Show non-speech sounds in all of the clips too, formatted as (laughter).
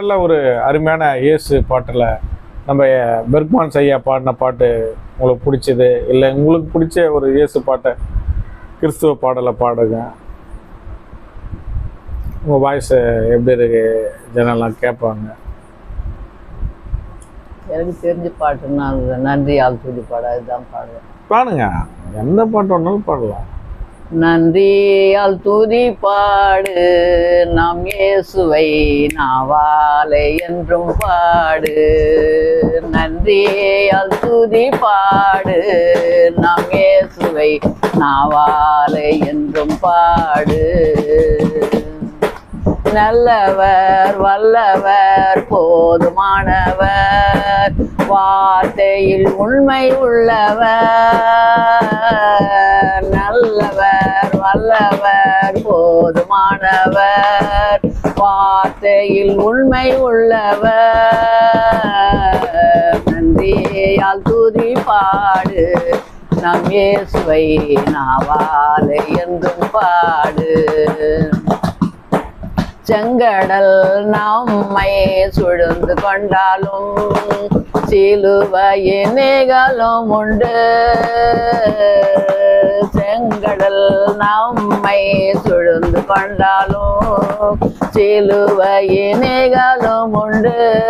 பாட்டில் ஒரு அருமையான இயேசு பாட்டில் நம்ம பெர்க்மான் ஐயா பாடின பாட்டு உங்களுக்கு பிடிச்சது? இல்லை உங்களுக்கு பிடிச்ச ஒரு இயேசு பாட்டை கிறிஸ்துவ பாடலை பாடுங்க. உங்கள் வாய்ஸ் எப்படி இருக்கு? ஜனெல்லாம் கேட்பாங்க. எனக்கு தெரிஞ்ச பாட்டுன்னா அது நன்றி ஆள் துதி பாட அதுதான் பாடுவேன். பாடுங்க. எந்த பாட்டு வேணாலும் பாடலாம். நன்றியால் துதி பாடு இயேசுவை நாவாலை என்றும் பாடு. நன்றியால் துதி பாடு. நாம் இயேசுவை நாவாலை என்றும் பாடு. நல்லவர் வல்லவர் போதுமானவர் வார்த்தையில் உண்மை உள்ளவர். நல்லவர் வல்லவர் வார்த்தையில் உண்மை உள்ளவர். நன்றியால் துதி பாடு. நம் இயேசுவை நாவாலை என்றும் பாடு. செங்கடல் நம்மை சுழந்து கொண்டாலும் சிலுவையின் நிகழும் உண்டு. கடல் நம்மை சுழந்து கொண்டாலும் சிலுவையின் நிகழும் உண்டு.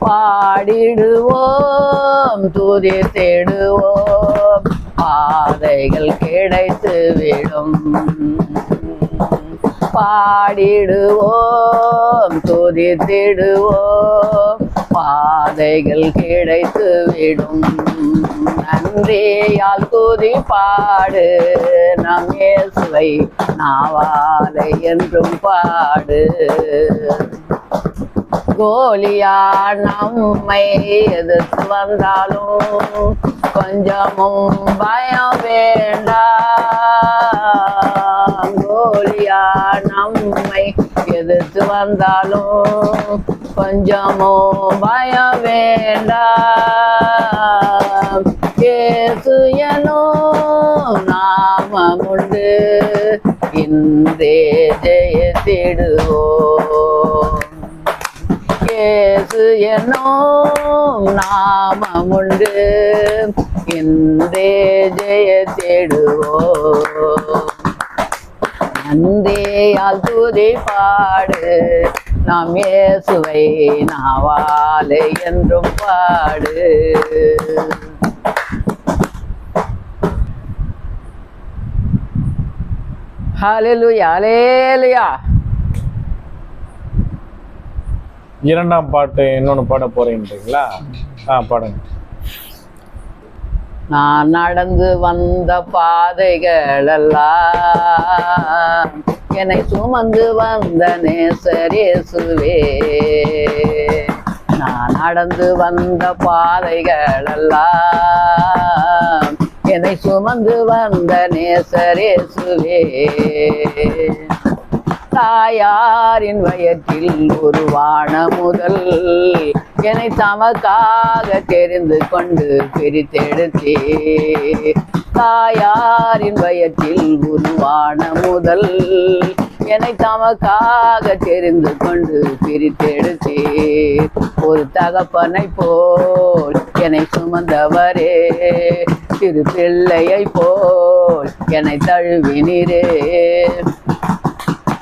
பாடிடுவோம் துதி தேடுவோம் பாதைகள் கிடைத்து விடும். பாடிடுவோம் துதித்திடுவோம் பாதைகள் கிடைத்து விடும். நன்றியால் துதி பாடு நம் இயேசுவை நாவாலை என்றும் பாடு. கோலியா நம்மை எதிர்த்து வந்தாலும் கொஞ்சமும் பயம் வேண்டாம் கோலியா நம்மை எதிர்த்து வந்தாலும் கொஞ்சமும் பயம் வேண்டாம் இன்றே ஜெயத்திடுவோம் இயேசு என்னும் நாமமுண்டு இன்றே ஜெய தேடுவோம். நன்றேயால் துதி பாடு. நாம் இயேசுவை நாவாலே என்றும் பாடு. ஹalleluya ஹalleluya இரண்டாம் பாட்டு இன்னொன்று பாட போறீங்களா ஆ பாடுங்க. நான் நடந்து வந்த பாதைகளெல்லாம் என்னை சுமந்து வந்த நேசரேசுவே நான் நடந்து வந்த பாதைகளெல்லாம் என்னை சுமந்து வந்த நேசரேசுவே தாயாரின் வயத்தில் உருவான முதல் என்னை தமக்காக தெரிந்து கொண்டு பிரித்தெடுத்தே. தாயாரின் வயத்தில் உருவான முதல் என்னை தமக்காக தெரிந்து கொண்டு பிரித்தெடுத்தே. ஒரு தகப்பனை போல் என்னை சுமந்தவரே. திரு பிள்ளையை போல் என்னை தழுவினீரே.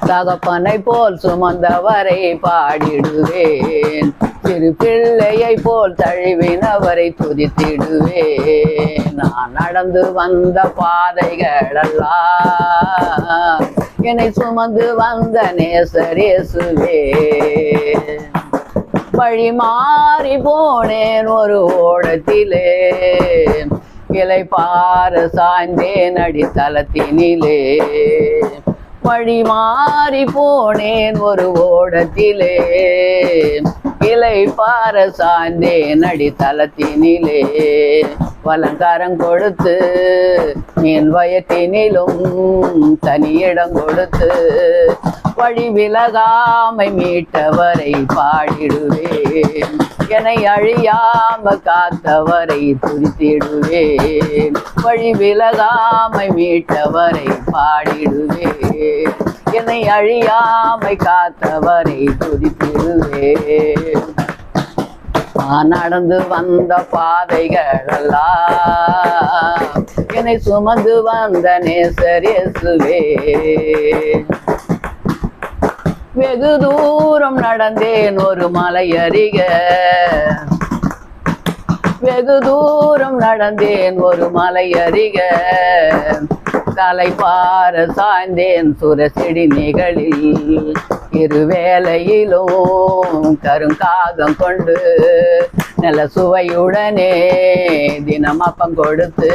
தகப்பனை போல் சுமந்தவரை பாடிடுவேன். சிறு பிள்ளையை போல் தழுவினவரை துதித்திடுவேன். நான் நடந்து வந்த பாதைகளெல்லாம் என்னை சுமந்து வந்த நேசரேசுவே வழி மாறி போனேன் ஒரு ஓடத்திலே. இலை பார சாய்ந்தேன் அடித்தளத்தினிலே வழி மாறி போனேன் ஒரு ஓடத்திலே. இலை பார சாய்ந்தேன் அடித்தளத்தினிலே வலங்காரம் கொடுத்து என் வயத்தினிலும் தனியிடம் கொடுத்து வழி விலகாமை மீட்டவரை பாடிடுவேன். என்னை அழியாம காத்தவரை துதித்திடுவேன் வழி விலகாமை மீட்டவரை பாடிடுவேன். என்னை அழியாமை காத்தவரை துதித்திடுவேன். நான் நடந்து வந்த பாதைகளெல்லாம் என்னை சுமந்து வந்த நேசரேசுவே வெகு தூரம் நடந்தேன் ஒரு மலை அருக. வெகு தூரம் நடந்தேன் ஒரு மலை அருக. தலை பார சாய்ந்தேன் சுரசெடி நிகழில் இருவேளையிலும் கருங்காகம் கொண்டு நல்ல சுவையுடனே தினமப்பம் கொடுத்து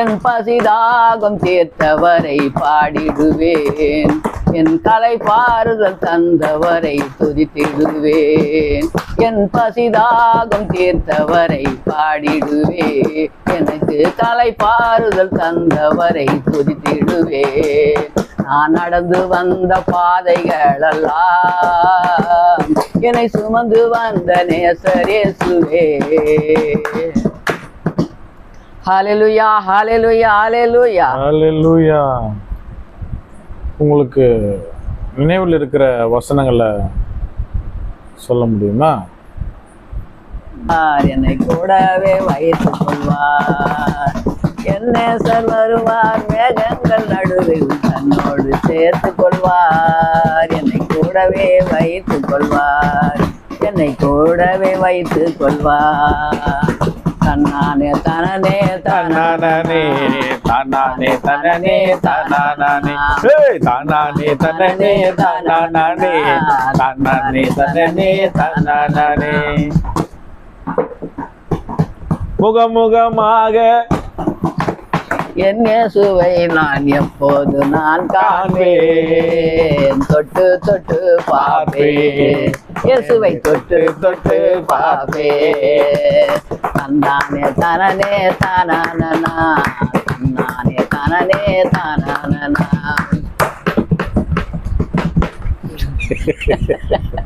என் பசிதாகம் தீர்த்தவரை பாடிடுவேன். என் கலை பாறுதல் தந்தவரை துதித்திடுவேன். என் பசிதாகம் தீர்த்தவரை பாடிடுவேன். எனக்கு கலை பாறுதல் தந்தவரை துதித்திடுவேன். நான் நடந்து வந்த பாதைகளெல்லாம் என்னை சுமந்து வந்த நேசரேசுவே ஹalleluya ஹalleluya ஹalleluya. ஹalleluya. உங்களுக்கு நினைவில் இருக்கிற வசனங்களை சொல்ல முடியுமா? என்னை கூடவே வயிற்று கொள்வார்? என்ன சார் வருவார் மேகங்கள் நடுவில் தன்னோடு சேர்த்துக் கொள்வார். என்னை கூடவே வைத்து கொள்வார். என்னை கூடவே வைத்து கொள்வார். தன்னானே தனனே தனானே தானானே தனனே தானானே. ஏய் தானானே தனனே தானானே தானானே தனனே தானானே. முகமுகமாக என் இயேசுவை நான் எப்போது நான் காண்பேன்? தொட்டு தொட்டு பார்ப்பேன். இயேசுவை தொட்டு தொட்டு பாப்பே தன்னானே தனனே தானானனா. தன்னானே தனனே தானானனா. (laughs)